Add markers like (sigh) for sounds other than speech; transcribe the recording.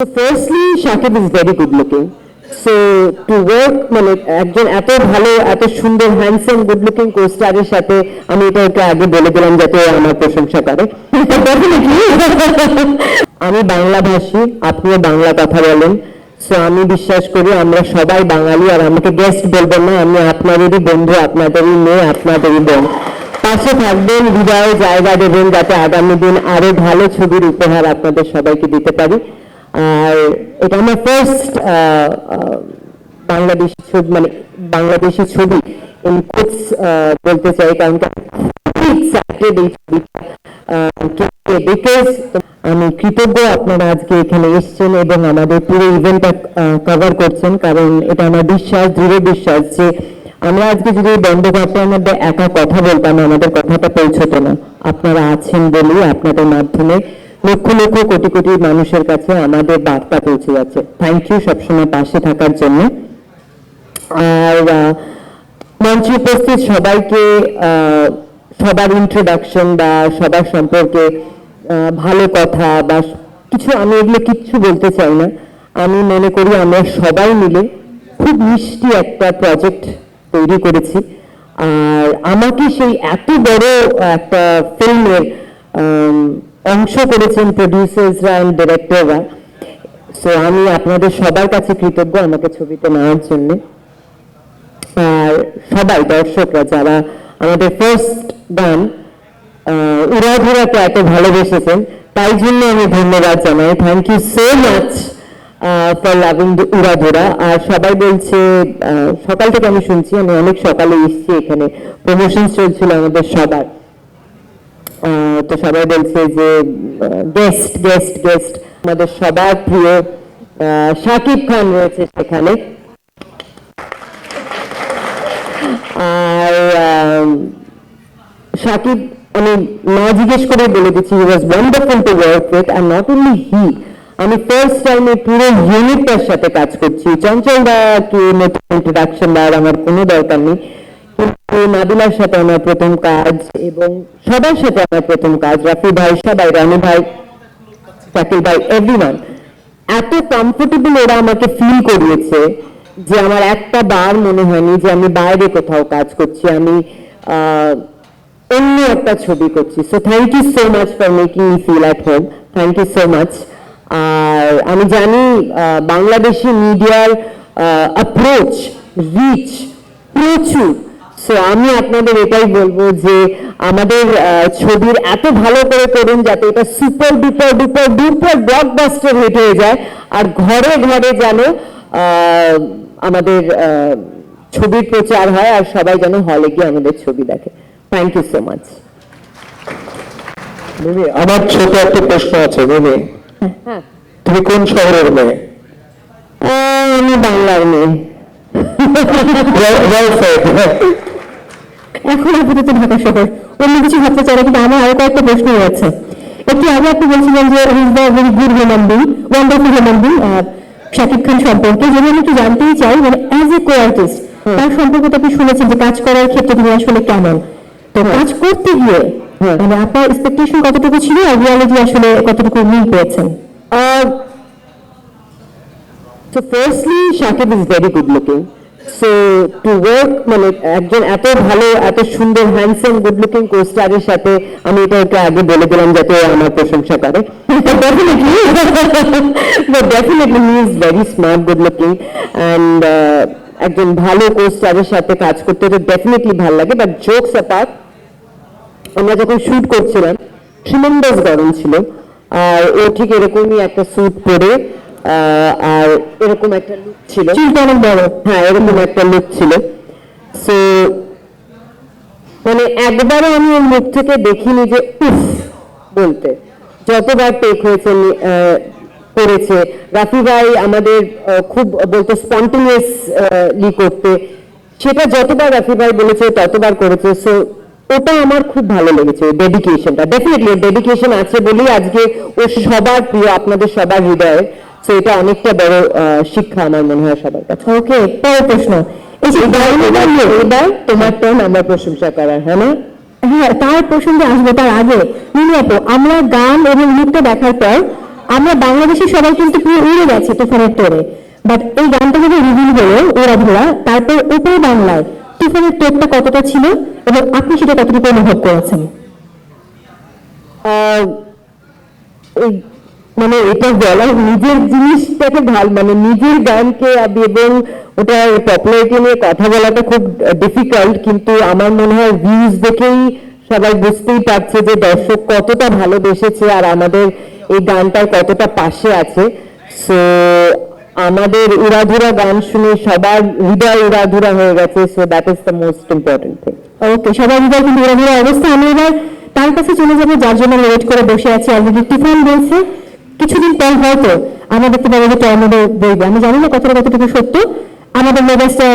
Firstly, Shakib is very good looking. So to work মানে একজন এত ভালো এত সুন্দর হ্যান্ডসাম গুড লুকিং কোস্টারের সাথে আমি এটা ওকে আগে বলে দিলাম যাতে আমার প্রশংসা করে. (laughs) আমি বাংলা ভাষী আপনিও বাংলা কথা বলেন সো আমি বিশ্বাস করি আমরা সবাই বাঙালি আর আমাকে গেস্ট বলবেন না আমি আপনাদেরই বন্ধু আপনাদেরই মেয়ে আপনাদেরই বোন পাশে থাকবেন হৃদয়ে জায়গা দেবেন যাতে আগামী দিন আরও ভালো ছবির উপহার আপনাদের সবাইকে দিতে পারি আর এটা আমার ফার্স্ট বাংলাদেশি ছবি মানে বাংলাদেশি ছবি কোটস বলতে চাই, কারণ আমি কৃতজ্ঞ আপনারা আজকে এখানে এসেছেন এবং আমাদের পুরো ইভেন্টটা কভার করছেন, কারণ এটা আমার বিশ্বাস, দৃঢ় বিশ্বাস যে আমরা আজকে যদি এই মধ্যে একা কথা বলতাম, আমাদের কথাটা পৌঁছতো না। আপনারা আছেন বলেই আপনাদের মাধ্যমে লক্ষ লক্ষ কোটি কোটি মানুষের কাছে আমাদের বার্তা পৌঁছে যাচ্ছে। থ্যাংক ইউ সবসময় পাশে থাকার জন্য। আর মঞ্চে উপস্থিত সবাইকে সবার ইন্ট্রোডাকশন বা সবার সম্পর্কে ভালো কথা বা কিছু আমি এগুলো কিচ্ছু বলতে চাই না। আমি মনে করি আমরা সবাই মিলে খুব মিষ্টি একটা প্রজেক্ট তৈরি করেছি। আর আমাকে সেই এত বড় একটা ফিল্মের অংশ করেছেন প্রডিউসার্সরা অ্যান্ড ডিরেক্টররা সো আমি আপনাদের সবার কাছে কৃতজ্ঞ আমাকে ছবিতে নেওয়ার জন্য। আর সবাই, দর্শকরা, যারা আমাদের ফার্স্ট গান উড়াধুরাকে এত ভালোবেসেছেন, তাই জন্য আমি ধন্যবাদ জানাই। Thank you so much for loving Uradhura. আর সবাই বলছে সকাল থেকে আমি শুনছি, আমি অনেক সকালে এসেছি এখানে। প্রমোশন চলছিল আমাদের সবার। তো সবাই বলছে যে গেস্ট গেস্ট গেস্ট আমাদের সবার প্রিয় শাকিব খান রয়েছে সেখানে। আর শাকিব আমি না জিজ্ঞেস করে বলে দিচ্ছি he was wonderful to work with R not only he আমি ফার্স্ট টাইমে পুরো ইউনিটটার সাথে কাজ করছি। চঞ্চল দা কি নতুন ইন্ট্রোডাকশন দেওয়ার আমার কোনো দরকার নেই। নাবিলার সাথে আমার প্রথম কাজ এবং সবার সাথে আমার প্রথম কাজ, রাফি ভাই, সবাই, রানু ভাই, শাকিল ভাই এভরিওয়ান এত কমফোর্টেবল ওরা আমাকে ফিল করিয়েছে যে আমার একটা বার মনে হয়নি যে আমি বাইরে কোথাও কাজ করছি, আমি অন্য একটা ছবি করছি। So thank you so much for making me feel at home thank you so much আর আমি জানি বাংলাদেশি মিডিয়ার অ্যাপ্রোচ রিচ প্রচুর। সো আমি আপনাদের এটাই বলব যে আমাদের ছবির এত ভালো করে করুন যাতে এটা super duper duper duper blockbuster hit হয়ে যায়। আর ঘরে ঘরে যেন আমাদের ছবির প্রচার হয় আর সবাই যেন হলে গিয়ে আমাদের ছবি দেখে। Thank you so much Mimi আমার ছোট একটা প্রশ্ন আছে মিমি হ্যাঁ। তুমি কোন শহরের মেয়ে? আমি বাংলার মেয়ে। Well- well said. এখন আপাতত ঢাকা শহর। অন্য কিছু ভাবতে চাই কিন্তু আমার আরও কয়েকটা প্রশ্ন রয়েছে। একটু আগে আপনি বলছিলেন যে is the very good human being wonderful human being Shakib Khan সম্পর্কে। যদি আমি একটু জানতেই চাই মানে অ্যাজ এ কো আর্টিস্ট তার সম্পর্কে আপনি শুনেছেন যে কাজ করার ক্ষেত্রে তিনি আসলে কেমন। তো কাজ করতে গিয়ে। মানে আপনার এক্সপেকটেশন কতটুকু ছিল আর রিয়ালিটি আসলে কতটুকু মিল পেয়েছেন Uh, so firstly, Shakib is very good looking. So, to work মানে একজন এত ভালো, এত সুন্দর হ্যান্ডসাম গুড লুকিং কোস্টারের সাথে আমি এটা ওকে আগে বলে দিলাম যাতে আমার প্রশংসা করে। Definitely he is very smart good looking and একজন ভালো কোস্টারের সাথে কাজ করতে তো ডেফিনেটলি ভালো লাগে। বাট জোকস অ্যাপার্ট আমরা যখন শুট করছিলাম ট্রিমেন্ডাস গরম ছিল। আর ও ঠিক এরকমই একটা স্যুট পরে আর এরকম একটা লুক ছিল। চুলটা অনেক বড় হ্যাঁ এরকম একটা লুক ছিল। সো মানে একবারও আমি ওর মুখ থেকে দেখিনি যে উফ বলতে। যতবার টেক হয়েছে করেছে। রাফি ভাই আমাদের খুব বলতে স্পন্টেনিয়াসলি করতে। সেটা যতবার রাফি ভাই বলেছে ততবার করেছে। সো ওটা আমার খুব ভালো লেগেছে ডেডিকেশনটা ডেফিনেটলি ডেডিকেশন আছে বলেই আজকে ও সবার প্রিয় আপনাদের সবার হৃদয়ে। এটা অনেকটা বড় শিক্ষা আমার মনে হয় সবার কাছে। ওকে পরের প্রশ্ন। এবার তোমার টার্ন আমার প্রশংসা করার হ্যাঁ না? হ্যাঁ তার প্রসঙ্গে আসব তার আগে। মিনি আপু আমরা গান এবং নৃত্য দেখার পর আমরা বাংলাদেশি সবাই কিন্তু পুরো উড়ে গেছে তুফানের তোরে। বাট এই গানটা যখন রিভিল হলো ওরা ধরা তারপর উপর বাংলায় তুফানের তোরটা কতটা ছিল এবং আপনি সেটা কতটুকু অনুভব করেছেন? মানে এটা বলা নিজের জিনিসটাকে ভালো মানে নিজের গানকে এবং ওটা পপুলারিটি নিয়ে কথা বলাটা খুব ডিফিকাল্ট কিন্তু আমার মনে হয় ভিউজ দেখেই সবাই বুঝতেই পারছে যে দর্শক কতটা ভালোবেসেছে আর আমাদের এই গানটার কতটা পাশে আছে। সো আমাদের উড়াধুরা গান শুনে সবার হৃদয় উড়াধুরা হয়ে গেছে so that is the most important thing okay সবার হৃদয় কিন্তু ওরা ধরা অবস্থা আমি এবার তার কাছে চলে যাব, যার জন্য ওয়েট করে বসে আছি। অলরেডি তুফান বলছে কিছুদিন পর হয়তো আমাদেরকে বলা যে টর্নেডো বইবে। আমি জানি না কতটা কতটুকু সত্য। আমাদের মেগাস্টার